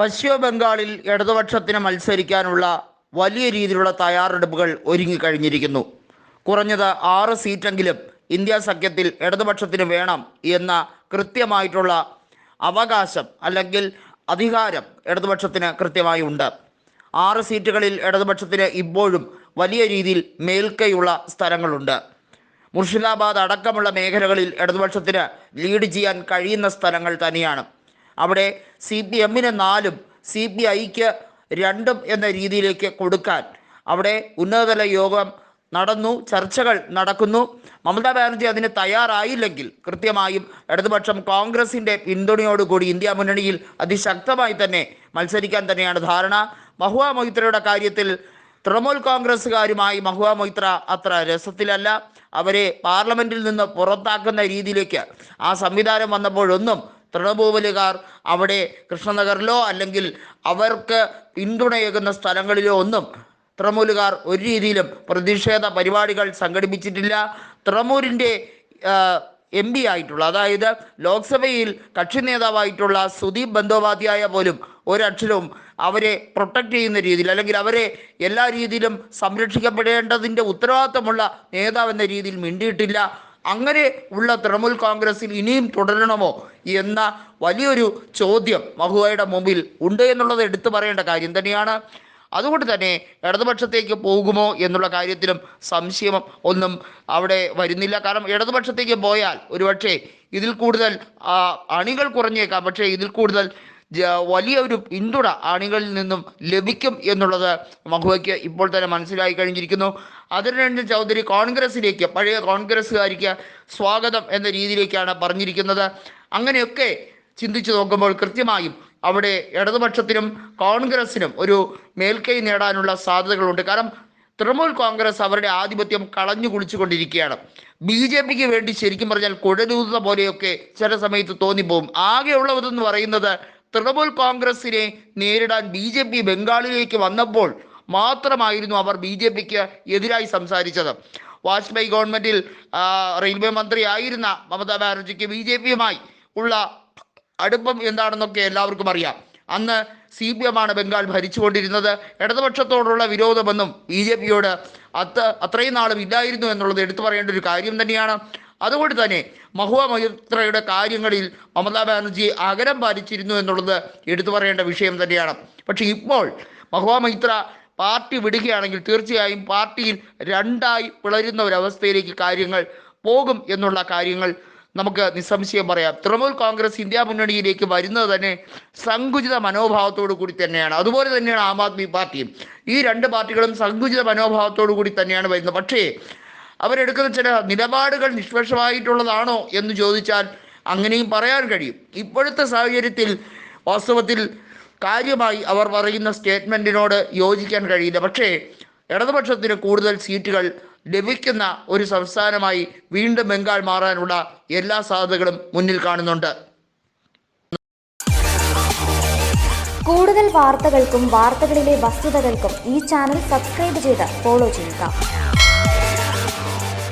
പശ്ചിമ ബംഗാളിൽ ഇടതുപക്ഷത്തിന് മത്സരിക്കാനുള്ള വലിയ രീതിയിലുള്ള തയ്യാറെടുപ്പുകൾ ഒരുങ്ങിക്കഴിഞ്ഞിരിക്കുന്നു കുറഞ്ഞത് ആറ് സീറ്റെങ്കിലും ഇന്ത്യ സഖ്യത്തിൽ ഇടതുപക്ഷത്തിന് വേണം എന്ന കൃത്യമായിട്ടുള്ള അവകാശം അല്ലെങ്കിൽ അധികാരം ഇടതുപക്ഷത്തിന് കൃത്യമായി ഉണ്ട്. ആറ് സീറ്റുകളിൽ ഇടതുപക്ഷത്തിന് ഇപ്പോഴും വലിയ രീതിയിൽ മേൽക്കൈയുള്ള സ്ഥലങ്ങളുണ്ട്. മുർഷിദാബാദ് അടക്കമുള്ള മേഖലകളിൽ ഇടതുപക്ഷത്തിന് ലീഡ് ചെയ്യാൻ കഴിയുന്ന സ്ഥലങ്ങൾ തന്നെയാണ്. അവിടെ സി പി എമ്മിന് നാലും സി പി ഐക്ക് രണ്ടും എന്ന രീതിയിലേക്ക് കൊടുക്കാൻ അവിടെ ഉന്നതതല യോഗം നടന്നു ചർച്ചകൾ നടക്കുന്നു. മമതാ ബാനർജി അതിന് തയ്യാറായില്ലെങ്കിൽ കൃത്യമായും ഇടതുപക്ഷം കോൺഗ്രസിന്റെ പിന്തുണയോടുകൂടി ഇന്ത്യ മുന്നണിയിൽ അതിശക്തമായി തന്നെ മത്സരിക്കാൻ തന്നെയാണ് ധാരണ. മഹുവ മൊയ്ത്രയുടെ കാര്യത്തിൽ തൃണമൂൽ കോൺഗ്രസ്സുകാരുമായി മഹുവ മൊയ്ത്ര അത്ര രസത്തിലല്ല. അവരെ പാർലമെന്റിൽ നിന്ന് പുറത്താക്കുന്ന രീതിയിലേക്ക് ആ സംവിധാനം വന്നപ്പോഴൊന്നും തൃണമൂലുകാർ അവിടെ കൃഷ്ണനഗറിലോ അല്ലെങ്കിൽ അവർക്ക് പിന്തുണയേകുന്ന സ്ഥലങ്ങളിലോ ഒന്നും തൃണമൂലുകാർ ഒരു രീതിയിലും പ്രതിഷേധ പരിപാടികൾ സംഘടിപ്പിച്ചിട്ടില്ല. തൃണമൂലിന്റെ എം പി ആയിട്ടുള്ള അതായത് ലോക്സഭയിൽ കക്ഷി നേതാവായിട്ടുള്ള സുദീപ് ബന്ദോപാധ്യായ പോലും ഒരക്ഷരവും അവരെ പ്രൊട്ടക്റ്റ് ചെയ്യുന്ന രീതിയിൽ അല്ലെങ്കിൽ അവരെ എല്ലാ രീതിയിലും സംരക്ഷിക്കപ്പെടേണ്ടതിന്റെ ഉത്തരവാദിത്തമുള്ള നേതാവെന്ന രീതിയിൽ മിണ്ടിയിട്ടില്ല. അങ്ങനെ ഉള്ള തൃണമൂൽ കോൺഗ്രസിൽ ഇനിയും തുടരണമോ എന്ന വലിയൊരു ചോദ്യം മഹുവയുടെ മുമ്പിൽ ഉണ്ട് എന്നുള്ളത് എടുത്തു പറയേണ്ട കാര്യം തന്നെയാണ്. അതുകൊണ്ട് തന്നെ ഇടതുപക്ഷത്തേക്ക് പോകുമോ എന്നുള്ള കാര്യത്തിലും സംശയം ഒന്നും അവിടെ വരുന്നില്ല. കാരണം ഇടതുപക്ഷത്തേക്ക് പോയാൽ ഒരുപക്ഷെ ഇതിൽ കൂടുതൽ അണികൾ കുറഞ്ഞേക്കാം. പക്ഷേ ഇതിൽ കൂടുതൽ വലിയ ഒരു പിന്തുണ അണികളിൽ നിന്നും ലഭിക്കും എന്നുള്ളത് മഹുവയ്ക്ക് ഇപ്പോൾ തന്നെ മനസ്സിലായി കഴിഞ്ഞിരിക്കുന്നു. അതിരഞ്ജൻ ചൗധരി കോൺഗ്രസിലേക്ക് പഴയ കോൺഗ്രസ്സുകാരിക്ക് സ്വാഗതം എന്ന രീതിയിലേക്കാണ് പറഞ്ഞിരിക്കുന്നത്. അങ്ങനെയൊക്കെ ചിന്തിച്ചു നോക്കുമ്പോൾ കൃത്യമായും അവിടെ ഇടതുപക്ഷത്തിനും കോൺഗ്രസിനും ഒരു മേൽക്കൈ നേടാനുള്ള സാധ്യതകളുണ്ട്. കാരണം തൃണമൂൽ കോൺഗ്രസ് അവരുടെ ആധിപത്യം കളഞ്ഞു കുളിച്ചുകൊണ്ടിരിക്കുകയാണ്. ബി ജെ പിക്ക് വേണ്ടി ശരിക്കും പറഞ്ഞാൽ കുഴലൂതുന്ന പോലെയൊക്കെ ചില സമയത്ത് തോന്നിപ്പോവും ആകെയുള്ളതെന്ന് പറയുന്നത് തൃണമൂൽ കോൺഗ്രസിനെ നേരിടാൻ ബി ജെ പി ബംഗാളിലേക്ക് വന്നപ്പോൾ മാത്രമായിരുന്നു അവർ ബി ജെ പിക്ക് എതിരായി സംസാരിച്ചത്. വാജ്പേയി ഗവൺമെന്റിൽ റെയിൽവേ മന്ത്രി ആയിരുന്ന മമതാ ബാനർജിക്ക് ബി ജെ പിയുമായി ഉള്ള അടുപ്പം എന്താണെന്നൊക്കെ എല്ലാവർക്കും അറിയാം. അന്ന് സി പി എം ആണ് ബംഗാൾ ഭരിച്ചുകൊണ്ടിരുന്നത്. ഇടതുപക്ഷത്തോടുള്ള വിരോധമെന്നും ബി ജെ പിയോട് അത്ര അത്രയും നാളും ഇല്ലായിരുന്നു എന്നുള്ളത് എടുത്തു പറയേണ്ട ഒരു കാര്യം തന്നെയാണ്. അതുകൊണ്ട് തന്നെ മഹുവ മഹിത്രയുടെ കാര്യങ്ങളിൽ മമതാ ബാനർജി അകലം പാലിച്ചിരുന്നു എന്നുള്ളത് എടുത്തു പറയേണ്ട വിഷയം തന്നെയാണ്. പക്ഷേ ഇപ്പോൾ മഹുവ മഹിത്ര പാർട്ടി വിടുകയാണെങ്കിൽ തീർച്ചയായും പാർട്ടിയിൽ രണ്ടായി പിളരുന്ന ഒരവസ്ഥയിലേക്ക് കാര്യങ്ങൾ പോകും എന്നുള്ള കാര്യങ്ങൾ നമുക്ക് നിസ്സംശയം പറയാം. തൃണമൂൽ കോൺഗ്രസ് ഇന്ത്യ മുന്നണിയിലേക്ക് വരുന്നത് തന്നെ സങ്കുചിത മനോഭാവത്തോടു കൂടി തന്നെയാണ്. അതുപോലെ തന്നെയാണ് ആം ആദ്മി പാർട്ടിയും. ഈ രണ്ട് പാർട്ടികളും സങ്കുചിത മനോഭാവത്തോടു കൂടി തന്നെയാണ് വരുന്നത്. പക്ഷേ അവരെടുക്കുന്ന ചില നിലപാടുകൾ നിഷ്പക്ഷമായിട്ടുള്ളതാണോ എന്ന് ചോദിച്ചാൽ അങ്ങനെയും പറയാൻ കഴിയും. ഇപ്പോഴത്തെ സാഹചര്യത്തിൽ വാസ്തവത്തിൽ കാര്യമായി അവർ പറയുന്ന സ്റ്റേറ്റ്മെന്റിനോട് യോജിക്കാൻ കഴിയില്ല. പക്ഷേ ഇടതുപക്ഷത്തിന് കൂടുതൽ സീറ്റുകൾ ലഭിക്കുന്ന ഒരു സംസ്ഥാനമായി വീണ്ടും ബംഗാൾ മാറാനുള്ള എല്ലാ സാധ്യതകളും മുന്നിൽ കാണുന്നുണ്ട്. കൂടുതൽ വാർത്തകൾക്കും വാർത്തകളിലെ വസ്തുതകൾക്കും ഈ ചാനൽ സബ്സ്ക്രൈബ് ചെയ്ത് ഫോളോ ചെയ്യുക.